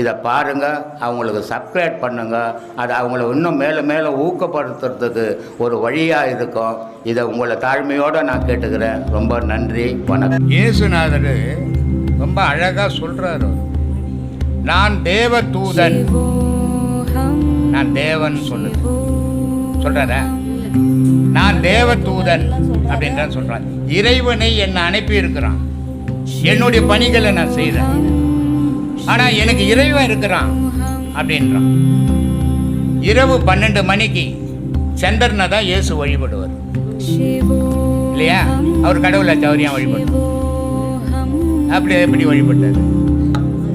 இதை பாருங்க அவங்களுக்கு சப்ஸ்கிரைப் பண்ணுங்கள் அது அவங்கள இன்னும் மேலே மேலே ஊக்கப்படுத்துறதுக்கு ஒரு வழியாக இருக்கும். இதை உங்களை தாழ்மையோடு நான் கேட்டுக்கிறேன். ரொம்ப நன்றி வணக்கம். இயேசுநாதர் ரொம்ப அழகாக சொல்கிறாரு நான் தேவ தூதன் நான் தேவன் சொல்லுது. சொல்கிறேன் நான் தேவ தூதன் அப்படின்னு தான் இறைவனை என்னை அனுப்பி இருக்கிறான் என்னுடைய பணிகளை நான் செய்தேன். ஆனால் எனக்கு இறைவன் இருக்கிறான் அப்படின்றான். இரவு பன்னெண்டு மணிக்கு சந்திரனை தான் இயேசு வழிபடுவார். இல்லையா? அவர் கடவுளை சௌரியம் வழிபடுவார். அப்படி எப்படி வழிபட்டார்?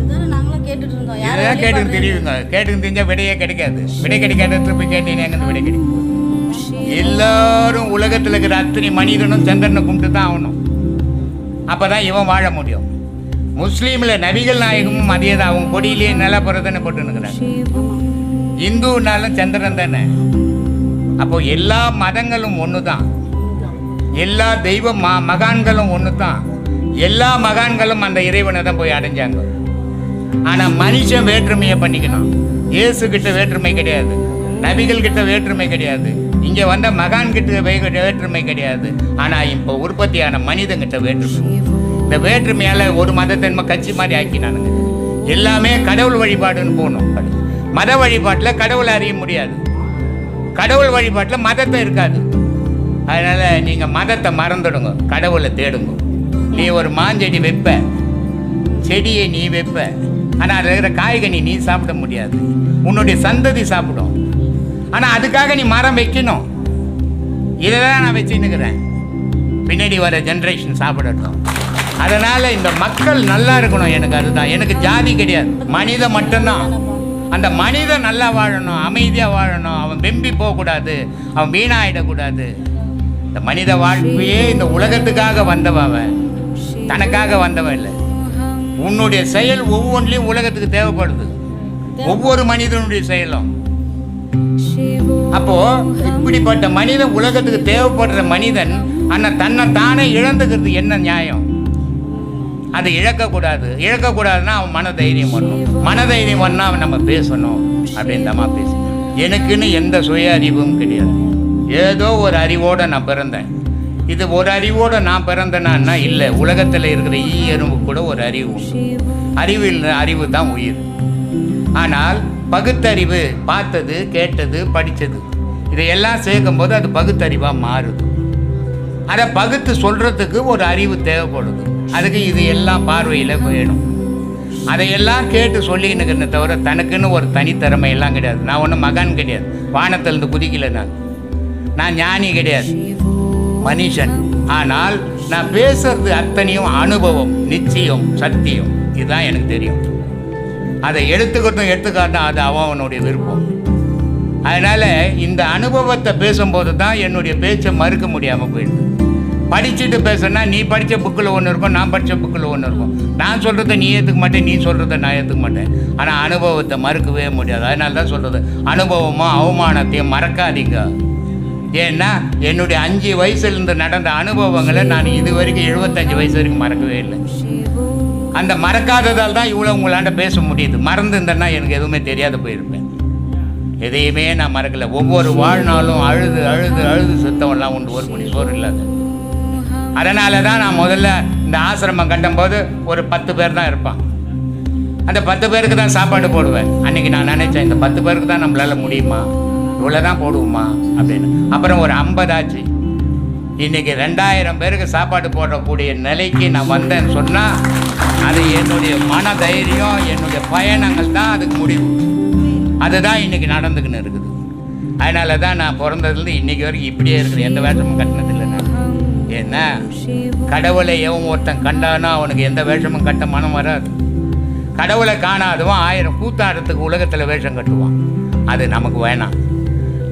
அதுதானே நாங்களும் கேட்டுட்டு இருந்தோம் இதெல்லாம் கேட்டுக்கு தெரியுங்க. கேட்டுக்கு தெரிஞ்சால் விடையே கிடைக்காது. விடை கிடைக்காத திருப்பி கேட்டீங்க எங்கே விடை கிடைக்கும்? எல்லாரும் உலகத்தில் இருக்கிற அத்தனை மனிதனும் சந்திரனை கும்பிட்டு தான் ஆகணும். அப்போ தான் இவன் வாழ முடியும். முஸ்லீமில் நபிகள் நாயகமும் அதே தான் அவங்க கொடியிலேயே நிலப்புறதுன்னு போட்டுன்னுக்குறாங்க இந்துனாலும் சந்திரன் தானே? அப்போ எல்லா மதங்களும் ஒன்று தான் எல்லா தெய்வ ம மகான்களும் ஒன்று தான் எல்லா மகான்களும் அந்த இறைவனை தான் போய் அடைஞ்சாங்க. ஆனால் மனுஷன் வேற்றுமையை பண்ணிக்கணும். இயேசு கிட்ட வேற்றுமை கிடையாது. நபிகள் கிட்ட வேற்றுமை கிடையாது. இங்கே வந்த மகான் கிட்ட வேற்றுமை கிடையாது. ஆனால் இப்போ உற்பத்தியான மனிதங்கிட்ட வேற்றுமை. இந்த வேற்றுமையால் ஒரு மதத்தன்மை கட்சி மாதிரி ஆக்கினானுங்க. எல்லாமே கடவுள் வழிபாடுன்னு போகணும் மத வழிபாட்டில் கடவுளை அறிய முடியாது. கடவுள் வழிபாட்டில் மதத்தை இருக்காது. அதனால் நீங்கள் மதத்தை மறந்துடுங்க. கடவுளை தேடுங்க. நீ ஒரு மாஞ்செடி வைப்ப. செடியை நீ வைப்ப. ஆனால் அதில் இருக்கிற காய்கனி நீ சாப்பிட முடியாது. உன்னுடைய சந்ததி சாப்பிடும். ஆனால் அதுக்காக நீ மரம் வைக்கணும். இதை தான் நான் வச்சுன்னுக்கிறேன். பின்னாடி வர ஜென்ரேஷன் சாப்பிடட்டும். அதனால இந்த மக்கள் நல்லா இருக்கணும். எனக்கு அதுதான். எனக்கு ஜாதி கிடையாது. மனிதன் மட்டும்தான். அந்த மனிதன் நல்லா வாழணும் அமைதியாக வாழணும். அவன் வெம்பி போகக்கூடாது. அவன் வீணாயிடக்கூடாது. இந்த மனித வாழ்க்கையே இந்த உலகத்துக்காக வந்தவன் அவன். தனக்காக வந்தவன் இல்லை. உன்னுடைய செயல் ஒவ்வொன்றிலையும் உலகத்துக்கு தேவைப்படுது. ஒவ்வொரு மனிதனுடைய செயலும். அப்போ இப்படிப்பட்ட மனிதன் உலகத்துக்கு தேவைப்படுற மனிதன் ஆனால் தன்னை தானே இழந்துக்கிறது என்ன நியாயம்? அதை இழக்கக்கூடாது. இழக்கக்கூடாதுன்னா அவன் மன தைரியம் மனதைரியம் மன தைரியம் அவன் நம்ம பேசணும் அப்படின்னு பேசி எனக்குன்னு எந்த சுய அறிவும் கிடையாது. ஏதோ ஒரு அறிவோடு நான் பிறந்தேன். இது ஒரு அறிவோட நான் பிறந்தேனான்னா இல்லை உலகத்தில் இருக்கிற ஈ எறும்பு கூட ஒரு அறிவு அறிவு இல்லை அறிவு தான் உயிர். ஆனால் பகுத்தறிவு பார்த்தது கேட்டது படித்தது இதையெல்லாம் சேர்க்கும்போது அது பகுத்தறிவாக மாறுது. அதை பகுத்து சொல்கிறதுக்கு ஒரு அறிவு தேவைப்படுது. அதுக்கு இது எல்லாம் பார்வையில் வேணும். அதையெல்லாம் கேட்டு சொல்லிக்கின்னு தவிர தனக்குன்னு ஒரு தனித்திறமை எல்லாம் கிடையாது. நான் ஒன்றும் மகான் கிடையாது. வானத்திலிருந்து குதிக்கல நான். நான் ஞானி கிடையாது. மனுஷன். ஆனால் நான் பேசுறது அத்தனையும் அனுபவம் நிச்சயம் சத்தியம். இதுதான் எனக்கு தெரியும். அதை எடுத்துக்கட்டும் எடுத்துக்காட்டும் அது அவனுடைய விருப்பம். அதனால இந்த அனுபவத்தை பேசும்போது தான் என்னுடைய பேச்சை மறுக்க முடியாமல் போயிடுது. படிச்சுட்டு பேசுனா நீ படித்த புக்கில் ஒன்று இருக்கும் நான் படித்த புக்கில் ஒன்று இருக்கும். நான் சொல்கிறத நீ ஏற்றுக்க மாட்டேன் நீ சொல்கிறத நான் ஏற்றுக்க மாட்டேன். ஆனால் அனுபவத்தை மறுக்கவே முடியாது. அதனால தான் சொல்கிறது அனுபவமும் அவமானத்தையும் மறக்காதீங்க. ஏன்னா என்னுடைய அஞ்சு வயசுலேருந்து நடந்த அனுபவங்களை நான் இது வரைக்கும் எழுபத்தஞ்சு வயசு வரைக்கும் மறக்கவே இல்லை. அந்த மறக்காததால் தான் இவ்வளோ உங்களாண்ட பேச முடியுது. மறந்துருந்தேன்னா எனக்கு எதுவுமே தெரியாத போயிருப்பேன். எதையுமே நான் மறக்கலை. ஒவ்வொரு வாழ்நாளும் அழுது அழுது அழுது சுத்தம்லாம் உண்டு. ஒரு மணி சோறு இல்லாத. அதனால தான் நான் முதல்ல இந்த ஆசிரமம் கண்டும்போது ஒரு பத்து பேர் தான் இருப்பான் அந்த பத்து பேருக்கு தான் சாப்பாடு போடுவேன். அன்னைக்கு நான் நினைச்சேன் இந்த பத்து பேருக்கு தான் நம்மளால முடியுமா? இவ்வளோ தான் போடுவோமா? அப்படின்னு. அப்புறம் ஒரு ஐம்பதாச்சு இன்னைக்கு ரெண்டாயிரம் பேருக்கு சாப்பாடு போடக்கூடிய நிலைக்கு நான் வந்தேன்னு சொன்னால் அது என்னுடைய மன தைரியம் என்னுடைய பயணங்கள் தான் அதுக்கு முடிவு. அதுதான் இன்னைக்கு நடந்துக்கின்னு இருக்குது. அதனால தான் நான் பிறந்ததுலேருந்து இன்னைக்கு வரைக்கும் இப்படியே இருக்கிறேன் எந்த வேஷமும் கட்டினதில்லை. என்ன? கடவுளை எவன் ஒருத்தன் கண்டானோ அவனுக்கு எந்த வேஷமும் கட்ட மனம் வராது. கடவுளை காணாதவன் ஆயிரம் கூத்தாடுறதுக்கு உலகத்தில் வேஷம் கட்டுவான். அது நமக்கு வேணாம்.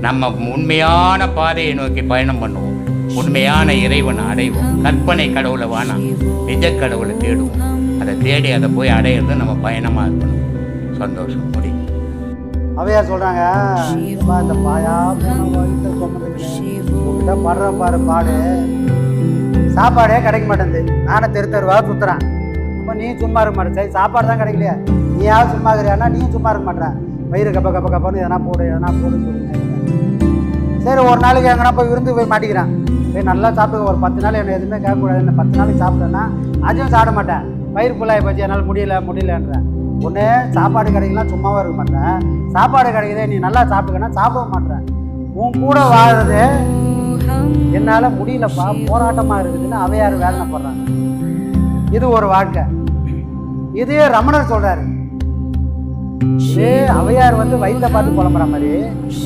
நம்ம உண்மையான பாதையை நோக்கி பயணம் பண்ணுவோம். உண்மையான இறைவனை அடைவோம். கற்பனை கடவுளை வேணாம் நிஜ கடவுளை தேடுவோம். அதை தேடி அதை போய் அடையிறது நம்ம பயணமாக இருக்கணும். சந்தோஷம் முடியும் அவையா சொல்றாங்க இந்த பாயா போன வயிற்று படுற பாரு பாடு. சாப்பாடே கிடைக்க மாட்டேங்குது. நானும் தெரு தெருவாக சுற்றுறேன் அப்போ நீ சும்மா இருக்க மாட்டேன் சரி சாப்பாடு தான் கிடைக்கலையா. நீயாவது சும்மா இருக்கிறியானா நீயும் சும்மா இருக்க மாட்டேற வயிறு கப்ப கப்ப கப்பன்னு எதனா போடு எதனா போடுன்னு சொல்லுங்க சரி ஒரு நாளைக்கு எங்கன்னா போய் விருந்து போய் மாட்டிக்கிறேன். போய் நல்லா சாப்பிட்டு ஒரு பத்து நாள் என்ன எதுவுமே கேட்கக்கூடாது. என்ன பத்து நாளைக்கு சாப்பிட்டேன்னா அதையும் சாப்பிட மாட்டேன். வயிறு ஃபுல்லாகி போச்சு என்னால் முடியல முடியலன்றேன். ஒன்று சாப்பாடு கிடைக்கலாம் சும்மாவும் இருக்க மாட்டேன். சாப்பாடு கிடைக்குதே நீ நல்லா சாப்பிட்டுக்கன்னா சாப்பிட மாட்டேன். உன் கூட வாழ்றது என்னால் முடியலப்பா போராட்டமாக இருக்குதுன்னு அவையார் வேதனைப்படுறாங்க இது ஒரு வாழ்க்கை. இதே ரமணர் சொல்றாரு. இதே அவையார் வந்து வயிற்ற பார்த்து புலம்புற மாதிரி?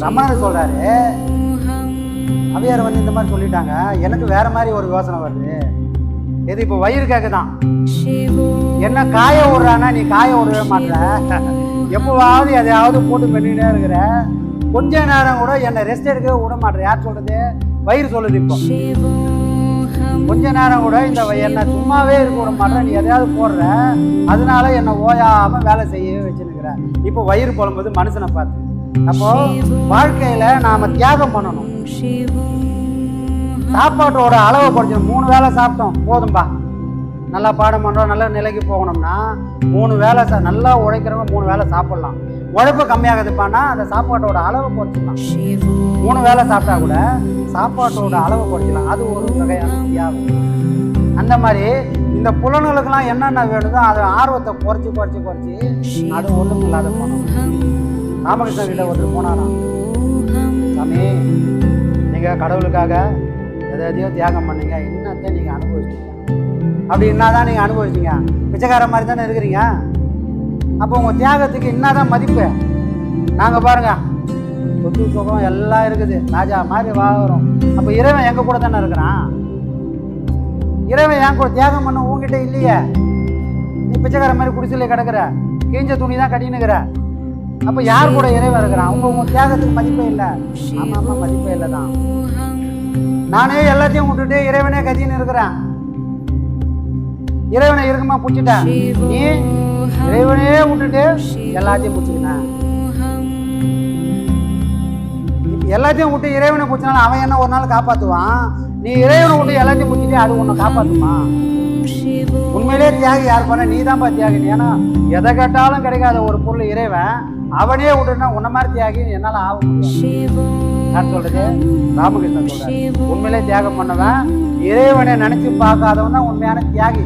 ரமணர் சொல்றாரு. அவையார் வந்து இந்த மாதிரி சொல்லிட்டாங்க? எனக்கு வேற மாதிரி ஒரு யோசனை வருது. இது இப்போ வயிறு கேக்குதான். என்ன காய விடுறானா நீ காய விடவே மாட்ற எப்போவாவது எதையாவது போட்டு பண்ணிட்டே இருக்கிற. கொஞ்ச நேரம் கூட என்னை ரெஸ்ட் எடுக்க விட மாட்டேன் யார் சொல்றது? வயிறு சொல்லுது இப்போ. கொஞ்ச நேரம் கூட இந்த வ- என்னை சும்மாவே இருக்க விட மாட்டேன் நீ எதையாவது போடுற அதனால என்னை ஓயாம வேலை செய்யவே வச்சுருக்கிற இப்போ வயிறு புலம்புது மனுஷனை பார்த்து. அப்போ வாழ்க்கையில நாம தியாகம் பண்ணணும். சாப்பாட்டோட அளவை குறைச்சணும் மூணு வேளை சாப்பிட்டோம் போதும்பா நல்லா பாடம் பண்ணுறோம் நல்ல நிலைக்கு போகணும்னா மூணு வேளை நல்லா உழைக்கிறவங்க மூணு வேளை சாப்பிடலாம். உழைப்பு கம்மியாகுதுப்பான்னா அந்த சாப்பாட்டோட அளவை குறைச்சிக்கலாம். மூணு வேளை சாப்பிட்டா கூட சாப்பாட்டோட அளவை குறைச்சிக்கலாம். அது ஒரு வகையான தியாகம் அந்த மாதிரி இந்த புலன்களுக்கெல்லாம் என்னென்ன வேணுதோ அதை ஆர்வத்தை குறைச்சி குறைச்சி குறைச்சி அது ஒன்றும் இல்லாத போனோம். ராமகிருஷ்ணன் கிட்ட ஒருத்தர் போனாராம். சாமி நீங்கள் கடவுளுக்காக எதை எதையோ தியாகம் பண்ணீங்க. என்னத்தை நீங்கள் அனுபவிச்சிங்க? அப்படி என்ன தான் நீங்கள் அனுபவிச்சிங்க? பிச்சைக்கார மாதிரி தானே இருக்கிறீங்க? அப்போ உங்கள் தியாகத்துக்கு என்னதான் மதிப்பு. நாங்கள் பாருங்க. சொத்து சுகம் எல்லாம் இருக்குது. ராஜா மாதிரி வாங்குறோம் அப்போ இறைவன் எங்கள் கூட தானே இருக்கிறான்? இறைவன் என் கூட தியாகம் பண்ண உங்ககிட்ட இல்லையே. நீ பிச்சைக்கார மாதிரி குடிசையில கிடக்குற. கிழிஞ்ச துணி தான் கட்டினுக்கிற அப்போ யார் கூட இறைவன் இருக்கிறான்? அவங்க உங்க தியாகத்துக்கு மதிப்பே இல்லை. ஆமாம் ஆமாம் மதிப்பே இல்லை தான். நானே எல்லாத்தையும் விட்டுட்டு இறைவனே கத்தின்னு இருக்கிறேன். இறைவனை இருக்குமா பிடிச்சிட்டேன். நீ இறைவனே விட்டுட்டு எல்லாத்தையும் பிடிச்சிக்கினேன் எல்லாத்தையும் விட்டு இறைவனை பிடிச்சினாலும் அவன் என்ன ஒரு நாள் காப்பாற்றுவான் நீ இறைவனை விட்டு எல்லாத்தையும் பிடிச்சிட்டு அது உன்னை காப்பாற்றுமா உண்மையிலே தியாகி யார் பண்ண? நீ தான்ப்பா தியாகி ஏன்னா எதை கேட்டாலும் கிடைக்காத ஒரு பொருள் இறைவன். அவனே விட்டுனா உன்ன மாதிரி தியாகி என்னால் ஆகும் நான் சொல்றது? ராமகிருஷ்ணன் சொல்றாரு. உண்மையிலே தியாகம் பண்ணவன் இறைவனை நினைச்சு பார்க்காதவன் தான் உண்மையான தியாகி.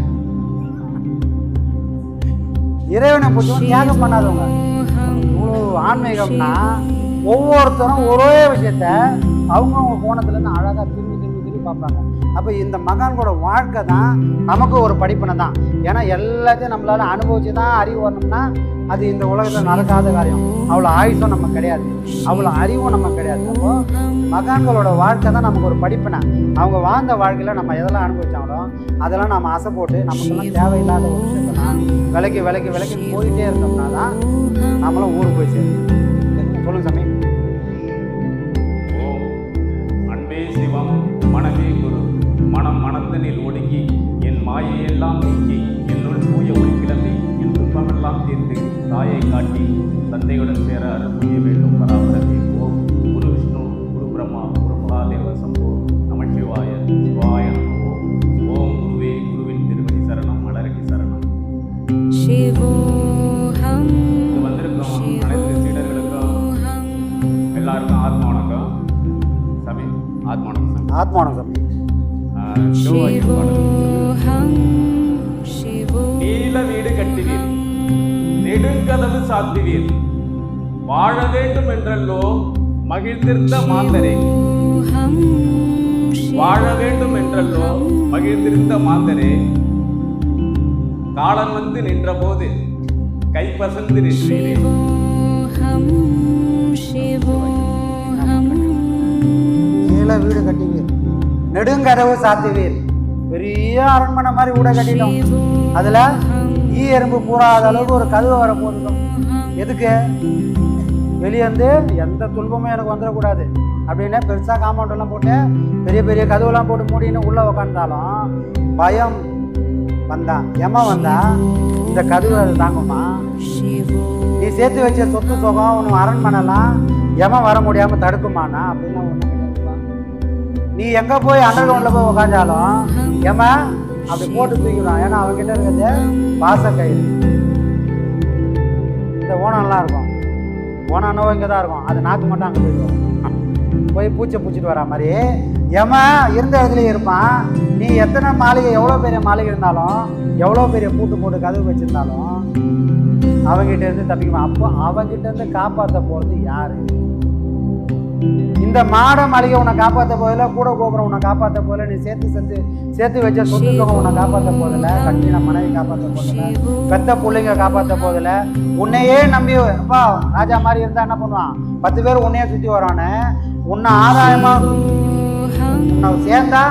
இறைவனை பிடிச்சவன் தியாகம் பண்ணாதவங்க. இவ்வளோ ஆன்மீகம்னா ஒவ்வொருத்தரும் ஒரே விஷயத்த அவங்கவுங்க கோணத்துலேருந்து அழகாக திரும்பி திரும்பி திரும்பி பார்ப்பாங்க. அப்போ இந்த மகான்களோட வாழ்க்கை தான் நமக்கு ஒரு படிப்பினை தான். ஏன்னா எல்லாத்தையும் நம்மளால் அனுபவிச்சு தான் அறிவு வரணும்னா அது இந்த உலகத்தில் நடக்காத காரியம். அவ்வளோ ஆயுசும் நம்ம கிடையாது. அவ்வளோ அறிவும் நம்ம கிடையாது. அப்போ மகான்களோட வாழ்க்கை தான் நமக்கு ஒரு படிப்பினை. அவங்க வாழ்ந்த வாழ்க்கையில் நம்ம எதெல்லாம் அனுபவிச்சாங்களோ அதெல்லாம் நம்ம ஆசை போட்டு நமக்கெல்லாம் தேவையில்லாத ஒரு விஷயத்தெல்லாம் விலைக்கு விலைக்கு விலைக்கு போயிட்டே இருந்தோம்னா தான் நம்மளும் ஊருக்கு போய் சேரும் சொல்லுங்க சாமி. மனத்தினில் ஒடுங்கி என் மாயையெல்லாம் நீக்கி என்னுள் தூய ஒளி கிளம்பி என் துன்பமெல்லாம் தீர்த்து தாயை காட்டி தந்தையுடன் சேர அருள் புரிய வேண்டும். பராபரமே ஓம். குரு விஷ்ணு குரு பிரம்மா குரு மகாதேவ சம்போ நம சிவாய நமோ. ஓம் குருவே குருவின் திருவடி சரணம் மலரடி சரணம். இது வந்திருக்கிறோம் அனைத்து சீடர்களுக்கும். எல்லாருக்கும் ஆத்ம வணக்கம் சாமி ஆத்ம வணக்கம் சாமி சாமி. நீல வீடு கட்டுவீர் நெடுங்கதவு சாத்துவீர் வாழ வேண்டும் என்றல்லோ மகிழ்ந்திருந்த மாந்தரே. வாழ வேண்டும் என்றல்லோ மகிழ்ந்திருந்த மாந்தரே. காலம் வந்து நின்றபோது கைப்பசந்து நின்றீரே. நீள வீடு கட்டுவீர் நெடுங்கதவு சாத்துவீர் பெரிய அரண்மனை மாதிரி வீட கட்டிட்டோம். அதுல ஈ எறும்பு பூராத அளவுக்கு ஒரு கதவு வர போதும் எதுக்கு வெளியேந்து எந்த துன்பமும் எனக்கு வந்துடக்கூடாது. அப்படின்னு பெருசாக காம்பவுண்ட் எல்லாம் போட்டு பெரிய பெரிய கதவுலாம் போட்டு மூடின்னு உள்ளே உக்காந்தாலும் பயம் வந்தா எம வந்தா இந்த கதவு அது தாங்குமா? நீ சேர்த்து வச்ச சொத்து சுகம் உன் அரண்மனைலாம் எம வர முடியாம தடுக்குமானா அப்படின்னு ஒண்ணும் நீ எங்க போய் அண்டர் கிரவுண்ட்ல போய் உக்காந்தாலும் எம அப்படி போட்டு தூக்கிடலாம். ஏன்னா அவன்கிட்ட இருக்கிறது பாச கயிறு இந்த ஓனம்லாம் இருக்கும். ஓனானோ இங்கே தான் இருக்கும். அது நாக்கு மட்டும் அங்கே போயிடுவோம் போய் பூச்சை பூச்சிட்டு வரா மாதிரி. எம இருந்த இடத்துலயே இருப்பான். நீ எத்தனை மாளிகை எவ்வளோ பெரிய மாளிகை இருந்தாலும் எவ்வளோ பெரிய பூட்டு போட்டு கதவு வச்சிருந்தாலும் அவங்ககிட்ட இருந்து தப்பிக்குமா? அப்போ அவங்ககிட்ட இருந்து காப்பாற்ற போகிறது யாரு? இந்த மாட மளிகை உன்னை காப்பாற்ற போதில் கூட கோபுரம் உன்னை காப்பாற்ற போதில் நீ சேர்த்து செஞ்சு சேர்த்து வச்ச சொத்து தொகை உன்னை காப்பாற்ற போதில் கட்டின மனைவி காப்பாற்ற போதில் பெத்த பிள்ளைங்க காப்பாற்ற போதில் உன்னையே நம்பி அப்பா ராஜா மாதிரி இருந்தா என்ன பண்ணுவான்? பத்து பேர் உன்னையே சுற்றி வரானே. உன்னை ஆதாயமா உன்னை சேர்ந்தா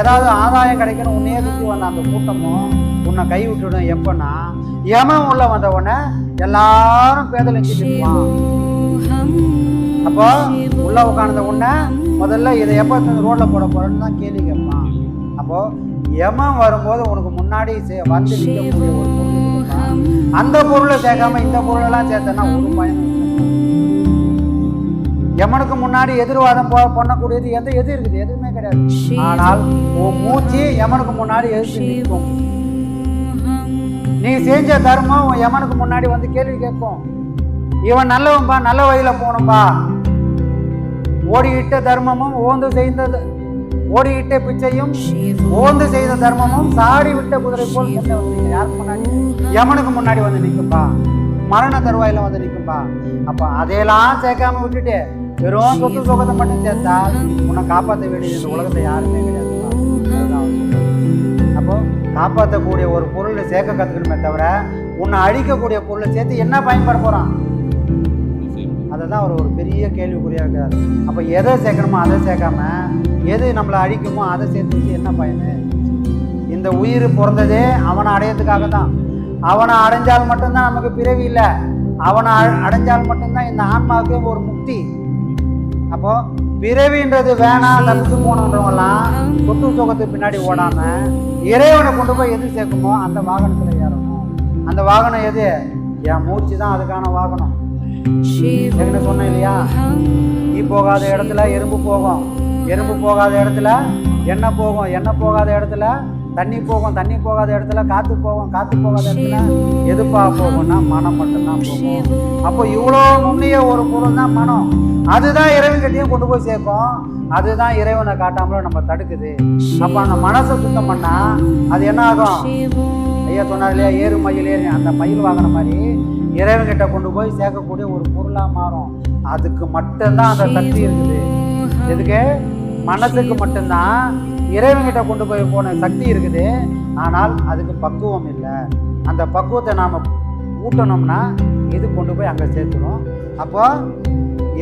ஏதாவது ஆதாயம் கிடைக்கணும் உன்னையே சுற்றி வந்த அந்த கூட்டமும் உன்னை கை விட்டுடும். எப்பன்னா எமன் உள்ள வந்த உடனே எல்லாரும் பேதலிச்சு நிற்பான் அப்போ உள்ள உட்கார்ந்த உடனே முதல்ல இதை எப்போ ரோட்ல போட போறேன்னு தான் கேள்வி கேட்பான். அப்போ எமன் வரும்போது உனக்கு முன்னாடி வந்து நிற்கக்கூடிய ஒரு பொருள் அந்த பொருளை சேர்க்காம இந்த பொருளெல்லாம் சேர்த்தனா ஒரு பயன் எமனுக்கு முன்னாடி எதிர்வாதம் போ பண்ணக்கூடியது எந்த எது இருக்குது? எதுவுமே கிடையாது. ஆனால் உன் மூச்சு எமனுக்கு முன்னாடி எதிர்த்து நிற்கும். நீ செஞ்ச தர்மம் உன் எமனுக்கு முன்னாடி வந்து கேள்வி கேட்கும். இவன் நல்லவன்பா நல்ல வழியில போகணும்பா. ஓடியிட்ட தர்மமும் ஓந்து செய்த ஓடியிட்ட பிச்சையும் ஓந்து செய்த தர்மமும் சாடி விட்ட குதிரை போல் முன்னே வந்து நிற்கும். யாருக்கு முன்னாடி? யமனுக்கு முன்னாடி வந்து நிற்கும்பா மரண தருவாயில வந்து நிற்கும்பா அப்ப அதையெல்லாம் சேர்க்காம விட்டுட்டு வெறும் சொத்து சுகத்தை மட்டும் சேர்த்தா உன்னை காப்பாற்ற வேண்டியது இந்த உலகத்தை யாருமே சொல்றாரு. அப்போ காப்பாற்றக்கூடிய ஒரு பொருளை சேர்க்க கற்றுக்கணுமே தவிர உன்னை அழிக்கக்கூடிய பொருளை சேர்த்து என்ன பயன்பட போகிறான் அதை தான் அவர் ஒரு பெரிய கேள்விக்குறியாக இருக்கார். அப்போ எதை சேர்க்கணுமோ அதை சேர்க்காம எது நம்மளை அழிக்குமோ அதை சேர்த்து வச்சு என்ன பயனு? இந்த உயிர் பிறந்ததே அவனை அடையிறதுக்காக தான் அவனை அடைஞ்சால் மட்டும்தான் நமக்கு பிறவி இல்லை. அவனை அ- அடைஞ்சால் மட்டும்தான் இந்த ஆன்மாவுக்கு ஒரு முக்தி. அப்போது பிறவின்றது வேணாம் தப்பிச்சு போனவங்கலாம் சொத்து சுகத்துக்கு பின்னாடி ஓடாம இறைவனை கொண்டு போய் எது சேர்க்குமோ அந்த வாகனத்தில் ஏறணும். அந்த வாகனம் எது? என் மூச்சு தான் அதுக்கான வாகனம். என்ன சொன்னேன் இல்லையா நீ போகாத இடத்துல எறும்பு போகும். எறும்பு போகாத இடத்துல எண்ணெய் போகும். எண்ணெய் போகாத இடத்துல தண்ணி போகும். தண்ணி போகாத இடத்துல காத்து போகும். காத்து போகாத இடத்துல எதுப்பா போகும்னா மனம் மட்டும்தான் போகும். அப்போ இவ்வளோ நுண்ணிய ஒரு பொருள் தான் மனம். அதுதான் இறைவன்கிட்டயும் கொண்டு போய் சேர்க்கும். அதுதான் இறைவனை காட்டாமலும் நம்ம தடுக்குது. அப்போ அந்த மனசை சுத்தம் பண்ணா அது என்ன ஆகும்? ஐயா சொன்னார் இல்லையா? ஏறு மயில் ஏறு அந்த மயில் வாங்கின மாதிரி இறைவன்கிட்ட கொண்டு போய் சேர்க்கக்கூடிய ஒரு பொருளாக மாறும். அதுக்கு மட்டும்தான் அந்த சக்தி இருக்குது. எதுக்கு? மனசுக்கு மட்டும்தான். இறைவன்கிட்ட கொண்டு போய் போன சக்தி இருக்குது. ஆனால் அதுக்கு பக்குவம் இல்லை. அந்த பக்குவத்தை நாம் ஊட்டணும்னா இது கொண்டு போய் அங்கே சேர்த்துடும் அப்போ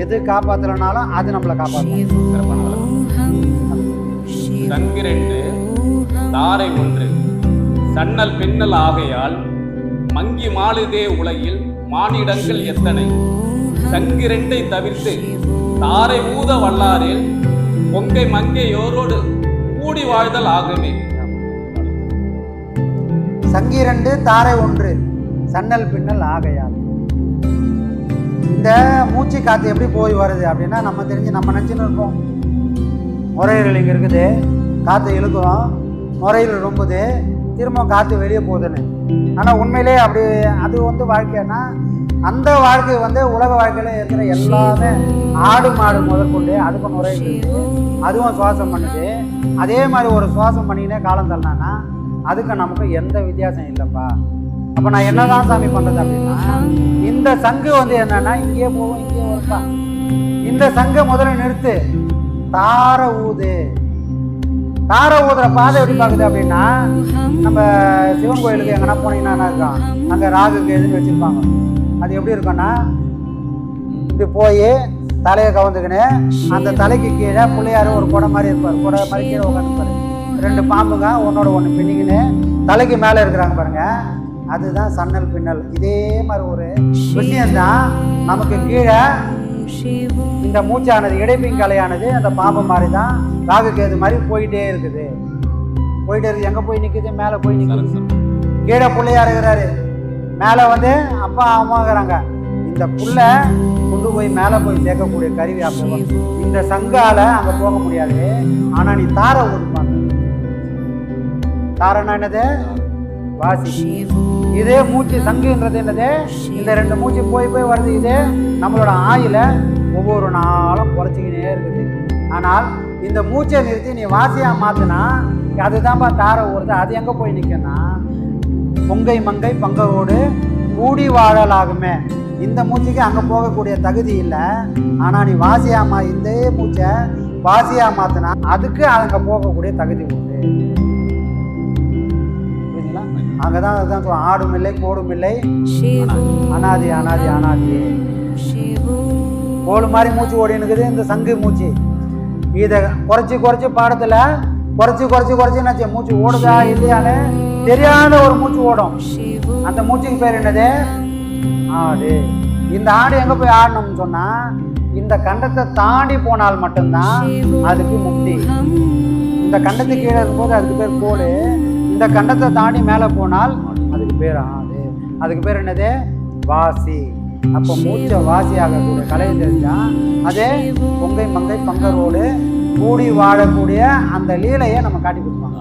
எது காப்பாற்றலைனாலும் அது நம்மளை காப்பாற்றும் தாரை ஒன்று. சன்னல் பின்னல் ஆகையால் மங்கி மாளுதே உலகில் மானிடங்கள் எத்தனை? சங்கிரண்டை தவிர்த்து தாரை ஊத வல்லாரில் பொங்கை மங்கையோரோடு கூடி வாழ்தல் ஆகுமே. சங்கிரண்டு தாரை ஒன்று சன்னல் பின்னல் ஆகையால். இந்த மூச்சு காற்று எப்படி போய் வருது அப்படின்னா நம்ம தெரிஞ்சு நம்ம நினச்சின்னு இருப்போம். நுரையீரல் இங்கே இருக்குது. காற்று இழுக்கிறோம். நுரையீரல் ரொம்புது. திரும்ப காற்று வெளியே போகுதுன்னு. ஆனால் உண்மையிலே அப்படி அது வந்து வாழ்க்கைன்னா அந்த வாழ்க்கை வந்து உலக வாழ்க்கையில் இருக்கிற எல்லாமே ஆடு மாடு முதற்கொண்டு அதுக்கும் நுரையீரல் அதுவும் சுவாசம் பண்ணுது. அதே மாதிரி ஒரு சுவாசம் பண்ணினே காலம் தள்ளினான்னா அதுக்கு நமக்கு எந்த வித்தியாசம் இல்லைப்பா. அப்போ நான் என்னதான் சாமி பண்ணுறது அப்படின்னா இந்த சங்கு வந்து என்னன்னா இங்கேயே போகும் இங்கேயே வருப்பா இந்த சங்கை முதல்ல நிறுத்து. தார ஊது. தார ஊதுற பாதை எப்படி பார்க்குது அப்படின்னா நம்ம சிவன் கோயிலுக்கு எங்கன்னா போனீங்கன்னா என்ன இருக்கும்? அங்கே ராகுக்கு எதுன்னு வச்சுருப்பாங்க. அது எப்படி இருக்கும்னா இப்படி போய் தலையை கவுந்துக்கின்னு அந்த தலைக்கு கீழே பிள்ளையார் ஒரு குடை மாதிரி இருப்பார். குடை மாதிரி கீழே உட்காந்துருப்பாரு ரெண்டு பாம்புங்க ஒன்னோட ஒன்று பின்னிக்கின்னு தலைக்கு மேலே இருக்கிறாங்க பாருங்க. அதுதான் சன்னல் பின்னல். இதே மாதிரி ஒரு விஷயம்தான் நமக்கு கீழே இந்த மூச்சானது இடைப்பின் கலையானது அந்த பாம்பு மாதிரி தான் ராகு கேது மாதிரி போயிட்டே இருக்குது. போயிட்டே இருக்குது. எங்கே போய் நிற்குது மேலே போய் நிற்குது கீழே பிள்ளையார் இருக்கிறாரு. மேலே வந்து அப்பா அம்மாங்கிறாங்க இந்த புள்ள கொண்டு போய் மேலே போய் சேர்க்கக்கூடிய கருவி அப்போ இந்த சங்கால அங்கே போக முடியாது. ஆனால் நீ தாரை ஊதுப்பாங்க. தாரைன்னா என்னது? வாசி. இதே மூச்சு சங்குன்றது என்னது? இந்த ரெண்டு மூச்சு போய் போய் வருது இது. நம்மளோட ஆயில ஒவ்வொரு நாளும் குறைச்சிக்கினே இருக்குது. ஆனால் இந்த மூச்சை நிறுத்தி நீ வாசியா மாத்தினா அதுதான்ப்பா தார ஊறுது. அது எங்க போய் நிற்கனா பொங்கை மங்கை பங்கரோடு கூடி வாழலாகுமே. இந்த மூச்சுக்கு அங்கே போகக்கூடிய தகுதி இல்லை. ஆனால் நீ வாசியாமா இந்த மூச்சை வாசியா மாத்தினா அதுக்கு அங்கே போகக்கூடிய தகுதி உண்டு. அங்கே தான் அதுதான் ஆடும் இல்லை கோடும் இல்லை அனாதி அனாதி. அனாதி கோடு மாதிரி மூச்சு ஓடினுக்குது இந்த சங்கு மூச்சு. இதை குறைச்சி குறைச்சி பாடத்தில் குறைச்சி குறைச்சி குறைச்சி என்னாச்சு? மூச்சு ஓடுதா இல்லையான்னு தெரியாத ஒரு மூச்சு ஓடும். அந்த மூச்சுக்கு பேர் என்னது? ஆடு. இந்த ஆடு எங்கே போய் ஆடணும்னு சொன்னால் இந்த கண்டத்தை தாண்டி போனால் மட்டும்தான் அதுக்கு முக்தி. இந்த கண்டத்துக்கு கீழே இருக்கும்போது அதுக்கு பேர் கோடு. இந்த கண்டத்தை தாண்டி மேலே போனால் அதுக்கு பேர் ஆது. அதுக்கு பேர் என்னது? வாசி. அப்போ மூச்சை வாசி ஆகக்கூடிய கலை தெரிஞ்சா அதே பொங்கை மங்கை பங்கரோடு கூடி வாழக்கூடிய அந்த லீலையை நம்ம காட்டி கொடுப்பாங்க.